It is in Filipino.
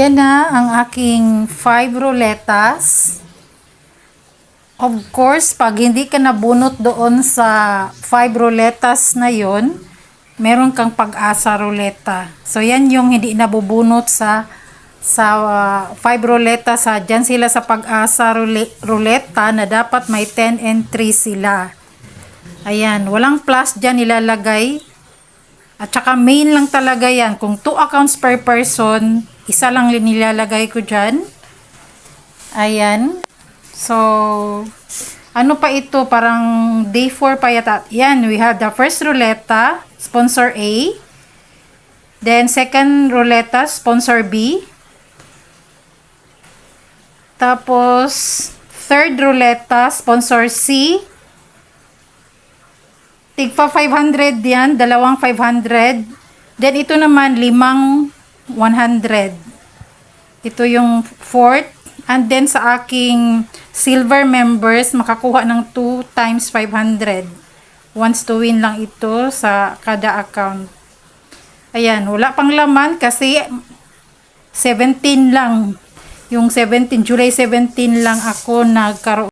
Yan na ang aking 5 ruletas. Of course, pag hindi ka nabunot doon sa 5 ruletas na yon, meron kang pag-asa ruleta. So yan yung hindi nabubunot sa sa 5 ruleta sa sila sa pag-asa rule- ruleta na dapat may 10 entries sila. Ayan, walang plus dyan nilalagay. At saka main lang talaga yan. Kung 2 accounts per person, isa lang nilalagay ko dyan. Ayan. So, ano pa ito? Parang day 4 pa yata. Yan, we have the first ruleta, sponsor A. Then, second ruleta, sponsor B. Tapos, third ruleta, sponsor C. Tigpa 500 yan, dalawang 500. Then, ito naman, limang 100. Ito yung fourth. And then, sa aking silver members, makakuha ng 2 times 500. Once to win lang ito sa kada account. Ayan, wala pang laman kasi 17 lang. Yung 17, July 17 lang ako nagkaroon